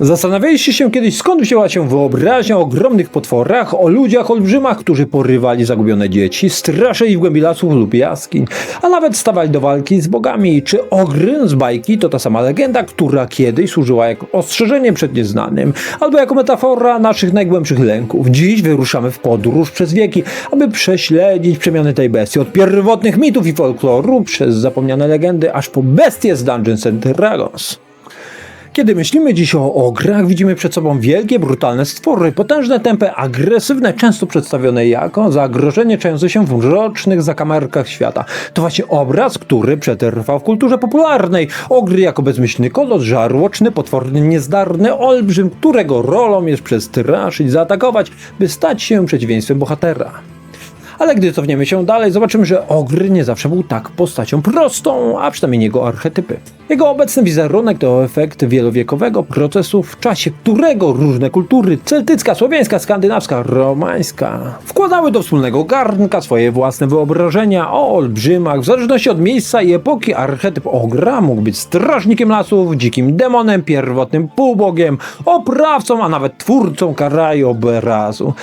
Zastanawialiście się kiedyś, skąd wzięła się wyobraźnia o ogromnych potworach, o ludziach olbrzymach, którzy porywali zagubione dzieci, straszyli w głębi lasów lub jaskiń, a nawet stawali do walki z bogami. Czy ogry z bajki to ta sama legenda, która kiedyś służyła jako ostrzeżenie przed nieznanym, albo jako metafora naszych najgłębszych lęków? Dziś wyruszamy w podróż przez wieki, aby prześledzić przemiany tej bestii od pierwotnych mitów i folkloru przez zapomniane legendy, aż po bestie z Dungeons and Dragons. Kiedy myślimy dziś o ograch, widzimy przed sobą wielkie, brutalne stwory, potężne, tępe, agresywne, często przedstawione jako zagrożenie czujące się w mrocznych zakamarkach świata. To właśnie obraz, który przetrwał w kulturze popularnej. Ogry jako bezmyślny kolos, żarłoczny, potworny, niezdarny olbrzym, którego rolą jest przestraszyć, zaatakować, by stać się przeciwieństwem bohatera. Ale gdy cofniemy się dalej, zobaczymy, że Ogry nie zawsze był tak postacią prostą, a przynajmniej jego archetypy. Jego obecny wizerunek to efekt wielowiekowego procesu, w czasie którego różne kultury celtycka, słowiańska, skandynawska, romańska wkładały do wspólnego garnka swoje własne wyobrażenia o olbrzymach. W zależności od miejsca i epoki archetyp Ogra mógł być strażnikiem lasów, dzikim demonem, pierwotnym półbogiem, oprawcą, a nawet twórcą krajobrazu.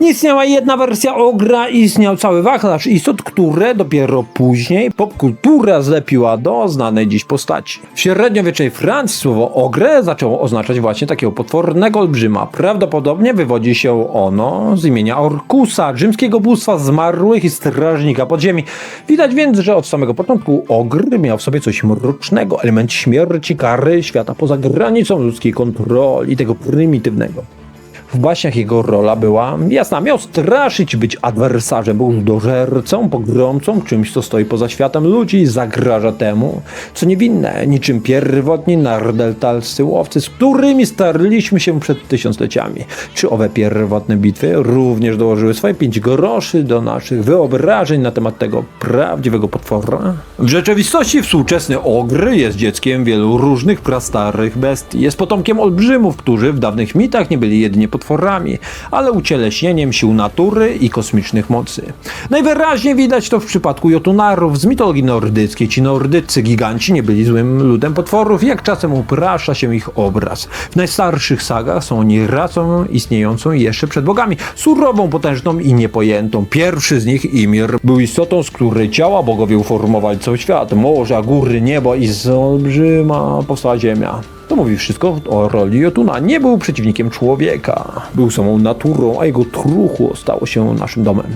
Nie istniała jedna wersja ogra, istniał cały wachlarz istot, które dopiero później popkultura zlepiła do znanej dziś postaci. W średniowiecznej Francji słowo ogre zaczęło oznaczać właśnie takiego potwornego olbrzyma. Prawdopodobnie wywodzi się ono z imienia Orkusa, rzymskiego bóstwa zmarłych i strażnika podziemi. Widać więc, że od samego początku ogr miał w sobie coś mrocznego, element śmierci, kary, świata poza granicą ludzkiej kontroli, tego prymitywnego. W baśniach jego rola była jasna. Miał straszyć, być adwersarzem, był ludożercą, pogromcą, czymś, co stoi poza światem ludzi zagraża temu, co niewinne, niczym pierwotni nardeltalscy łowcy, z którymi starliśmy się przed tysiącleciami. Czy owe pierwotne bitwy również dołożyły swoje pięć groszy do naszych wyobrażeń na temat tego prawdziwego potwora? W rzeczywistości współczesny ogr jest dzieckiem wielu różnych prastarych bestii. Jest potomkiem olbrzymów, którzy w dawnych mitach nie byli jedynie potworami, ale ucieleśnieniem sił natury i kosmicznych mocy. Najwyraźniej widać to w przypadku Jotunarów z mitologii nordyckiej. Ci nordyccy giganci nie byli złym ludem potworów, jak czasem uprasza się ich obraz. W najstarszych sagach są oni rasą istniejącą jeszcze przed bogami, surową, potężną i niepojętą. Pierwszy z nich, Imir, był istotą, z której ciała bogowie uformowali cały świat. Morza, góry, niebo i z olbrzyma powstała ziemia. To mówi wszystko o roli Jotuna. Nie był przeciwnikiem człowieka. Był samą naturą, a jego truchło stało się naszym domem.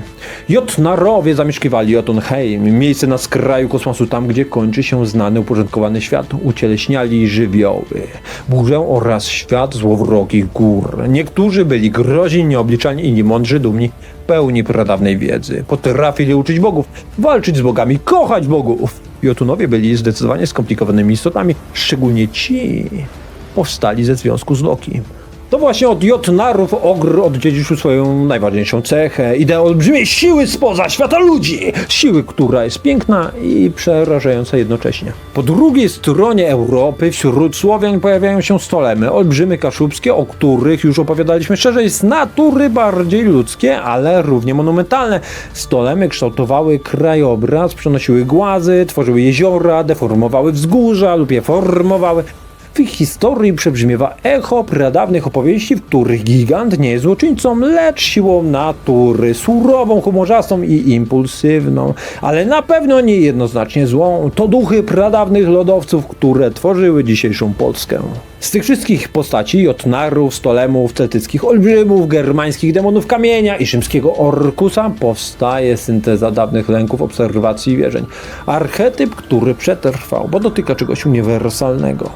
Jotnarowie zamieszkiwali Jotunheim, miejsce na skraju kosmosu, tam gdzie kończy się znany, uporządkowany świat. Ucieleśniali żywioły, burzę oraz świat złowrogich gór. Niektórzy byli groźni, nieobliczalni, inni mądrzy, dumni, pełni pradawnej wiedzy. Potrafili uczyć bogów, walczyć z bogami, kochać bogów. Jotunowie byli zdecydowanie skomplikowanymi istotami, szczególnie ci powstali ze związku z Loki. To właśnie od Jotnarów Ogr odziedziczył swoją najważniejszą cechę, ideę olbrzymiej siły spoza świata ludzi. Siły, która jest piękna i przerażająca jednocześnie. Po drugiej stronie Europy wśród Słowian pojawiają się stolemy, olbrzymy kaszubskie, o których już opowiadaliśmy szerzej, z natury bardziej ludzkie, ale równie monumentalne. Stolemy kształtowały krajobraz, przenosiły głazy, tworzyły jeziora, deformowały wzgórza lub je formowały. W ich historii przebrzmiewa echo pradawnych opowieści, w których gigant nie jest złoczyńcą, lecz siłą natury, surową, humorzastą i impulsywną, ale na pewno nie jednoznacznie złą. To duchy pradawnych lodowców, które tworzyły dzisiejszą Polskę. Z tych wszystkich postaci Jotnarów, Stolemów, celtyckich olbrzymów, germańskich demonów kamienia i rzymskiego Orkusa powstaje synteza dawnych lęków, obserwacji i wierzeń. Archetyp, który przetrwał, bo dotyka czegoś uniwersalnego.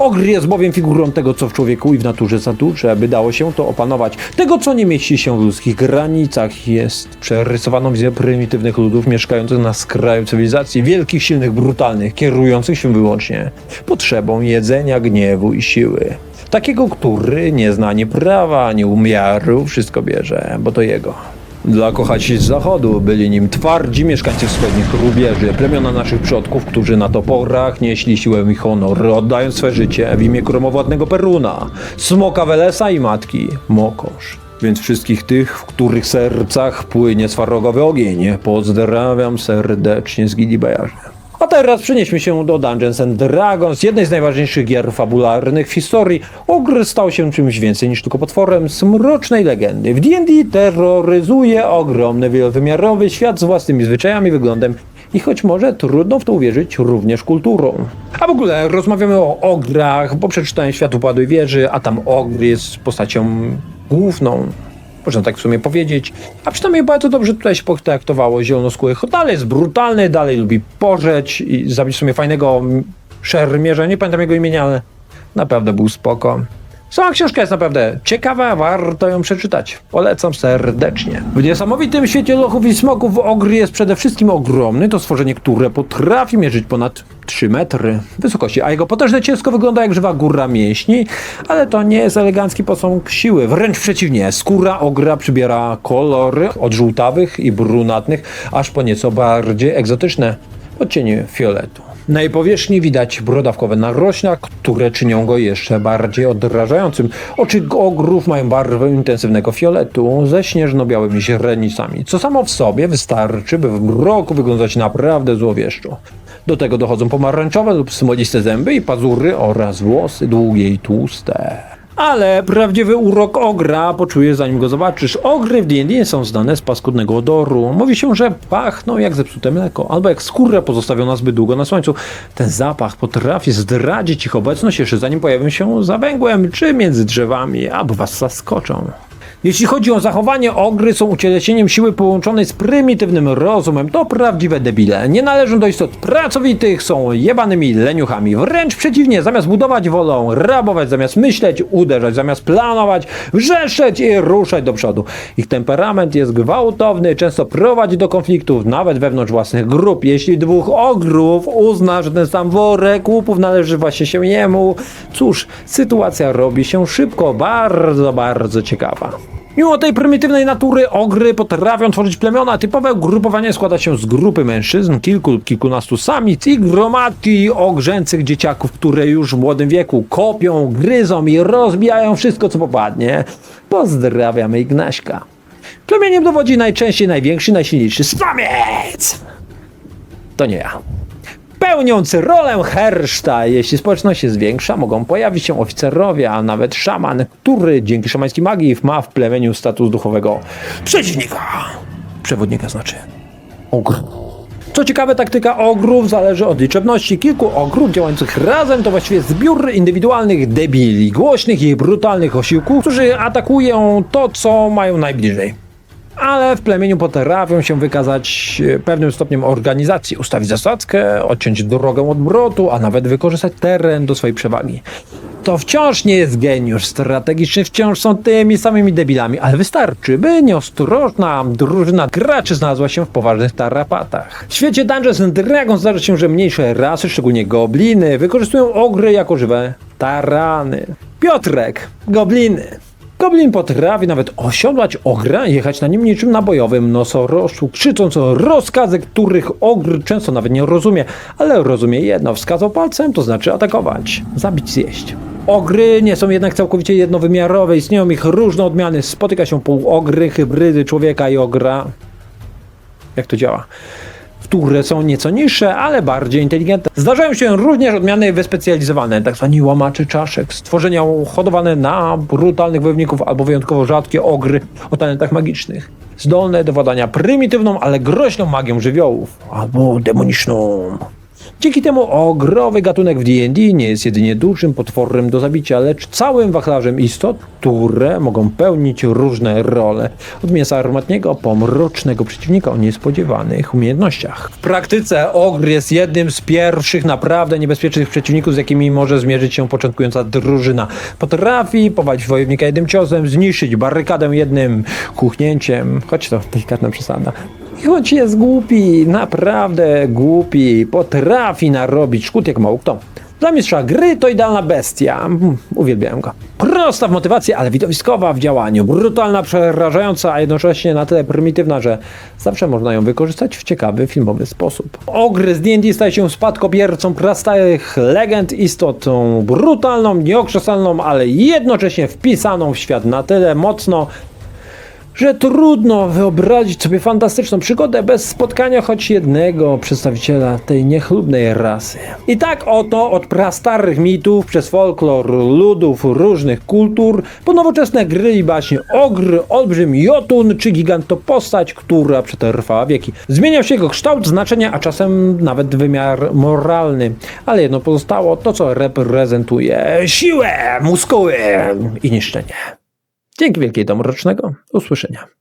Ogr jest bowiem figurą tego, co w człowieku i w naturze za duże, by dało się to opanować. Tego, co nie mieści się w ludzkich granicach, jest przerysowaną wizją prymitywnych ludów mieszkających na skraju cywilizacji, wielkich, silnych, brutalnych, kierujących się wyłącznie potrzebą jedzenia, gniewu i siły. Takiego, który nie zna ani prawa, ani umiaru, wszystko bierze, bo to jego. Dla kochaci z zachodu byli nim twardzi mieszkańcy wschodnich rubieży, plemiona naszych przodków, którzy na toporach nieśli siłę i honor, oddając swe życie w imię kromowładnego Peruna, smoka Welesa i matki Mokosz. Więc wszystkich tych, w których sercach płynie swarogowy ogień, pozdrawiam serdecznie z Gilibejarze. A teraz przenieśmy się do Dungeons and Dragons, jednej z najważniejszych gier fabularnych w historii. Ogr stał się czymś więcej niż tylko potworem z mrocznej legendy. W D&D terroryzuje ogromny, wielowymiarowy świat z własnymi zwyczajami, wyglądem i choć może trudno w to uwierzyć, również kulturą. A w ogóle rozmawiamy o ograch, bo przeczytałem Świat Upadłej Wieży, a tam ogr jest postacią główną. Można tak w sumie powiedzieć. A przynajmniej bardzo dobrze tutaj się potraktowało zielonoskórych. Dalej jest brutalny, dalej lubi pożeć i zabić w sumie fajnego szermierza. Nie pamiętam jego imienia, ale naprawdę był spoko. Sama książka jest naprawdę ciekawa, warto ją przeczytać. Polecam serdecznie. W niesamowitym świecie lochów i smoków ogr jest przede wszystkim ogromny. To stworzenie, które potrafi mierzyć ponad 3 metry wysokości, a jego potężne cielsko wygląda jak żywa góra mięśni, ale to nie jest elegancki posąg siły. Wręcz przeciwnie, skóra ogra przybiera kolory od żółtawych i brunatnych, aż po nieco bardziej egzotyczne odcienie fioletu. Na jej powierzchni widać brodawkowe narośla, które czynią go jeszcze bardziej odrażającym. Oczy ogrów mają barwę intensywnego fioletu ze śnieżno-białymi źrenicami, co samo w sobie wystarczy, by w mroku wyglądać naprawdę złowieszczo. Do tego dochodzą pomarańczowe lub smoliste zęby i pazury oraz włosy długie i tłuste. Ale prawdziwy urok ogra poczujesz zanim go zobaczysz. Ogry w D&D są znane z paskudnego odoru. Mówi się, że pachną jak zepsute mleko, albo jak skóra pozostawiona zbyt długo na słońcu. Ten zapach potrafi zdradzić ich obecność jeszcze zanim pojawią się za węgłem czy między drzewami, albo was zaskoczą. Jeśli chodzi o zachowanie, ogry są ucieleśnieniem siły połączonej z prymitywnym rozumem. To prawdziwe debile. Nie należą do istot pracowitych, są jebanymi leniuchami. Wręcz przeciwnie, zamiast budować wolą, rabować zamiast myśleć, uderzać zamiast planować, wrzeszczeć i ruszać do przodu. Ich temperament jest gwałtowny, często prowadzi do konfliktów, nawet wewnątrz własnych grup. Jeśli dwóch ogrów uzna, że ten sam worek łupów należy właśnie się jemu, cóż, sytuacja robi się szybko, bardzo, bardzo ciekawa. Mimo tej prymitywnej natury ogry potrafią tworzyć plemiona. Typowe ugrupowanie składa się z grupy mężczyzn, kilku lub kilkunastu samic i gromadki ogrzęcych dzieciaków, które już w młodym wieku kopią, gryzą i rozbijają wszystko, co popadnie. Pozdrawiamy Ignaśka. Plemieniem dowodzi najczęściej największy, najsilniejszy samiec. To nie ja. Pełniący rolę herszta, jeśli społeczność się zwiększa, mogą pojawić się oficerowie, a nawet szaman, który dzięki szamańskiej magii ma w plemieniu status duchowego przeciwnika. Przewodnika znaczy ogr. Co ciekawe, taktyka ogrów zależy od liczebności. Kilku ogrów działających razem to właściwie zbiór indywidualnych debili, głośnych i brutalnych osiłków, którzy atakują to, co mają najbliżej ale w plemieniu potrafią się wykazać e, pewnym stopniem organizacji, ustawić zasadzkę, odciąć drogę od mrotu, a nawet wykorzystać teren do swojej przewagi. To wciąż nie jest geniusz strategiczny, wciąż są tymi samymi debilami, ale wystarczy, by nieostrożna drużyna graczy znalazła się w poważnych tarapatach. W świecie Dungeons Dragons zdarza się, że mniejsze rasy, szczególnie gobliny, wykorzystują ogry jako żywe tarany. Piotrek, gobliny. Goblin potrafi nawet osiodłać ogra i jechać na nim niczym na bojowym nosorożcu, krzycząc rozkazy, których ogr często nawet nie rozumie, ale rozumie jedno, wskazał palcem, to znaczy atakować, zabić, zjeść. Ogry nie są jednak całkowicie jednowymiarowe, istnieją ich różne odmiany, spotyka się półogry, hybrydy człowieka i ogra. Jak to działa? Które są nieco niższe, ale bardziej inteligentne. Zdarzają się również odmiany wyspecjalizowane, tak zwani łamacze czaszek, stworzenia hodowane na brutalnych wojowników albo wyjątkowo rzadkie ogry o talentach magicznych. Zdolne do władania prymitywną, ale groźną magią żywiołów albo demoniczną. Dzięki temu ogrowy gatunek w D&D nie jest jedynie dużym potworem do zabicia, lecz całym wachlarzem istot, które mogą pełnić różne role. Od mięsa armatniego po mrocznego przeciwnika o niespodziewanych umiejętnościach. W praktyce ogr jest jednym z pierwszych naprawdę niebezpiecznych przeciwników, z jakimi może zmierzyć się początkująca drużyna. Potrafi powalić wojownika jednym ciosem, zniszczyć barykadę jednym kuchnięciem, choć to delikatna przesada. Choć jest głupi, naprawdę głupi, potrafi narobić szkód jak mało kto. Dla mistrza gry to idealna bestia. Mm, Uwielbiałem go. Prosta w motywacji, ale widowiskowa w działaniu. Brutalna, przerażająca, a jednocześnie na tyle prymitywna, że zawsze można ją wykorzystać w ciekawy, filmowy sposób. Ogry z D&D staje się spadkobiercą prastarych legend, istotą brutalną, nieokrzesalną, ale jednocześnie wpisaną w świat na tyle mocno, że trudno wyobrazić sobie fantastyczną przygodę bez spotkania choć jednego przedstawiciela tej niechlubnej rasy. I tak oto od prastarych mitów przez folklor ludów różnych kultur po nowoczesne gry i baśnie ogr, olbrzym jotun czy gigantopostać, która przetrwała wieki. Zmieniał się jego kształt, znaczenie, a czasem nawet wymiar moralny. Ale jedno pozostało, to co reprezentuje siłę, muskuły i niszczenie. Dzięki wielkiej do mrocznego. Usłyszenia.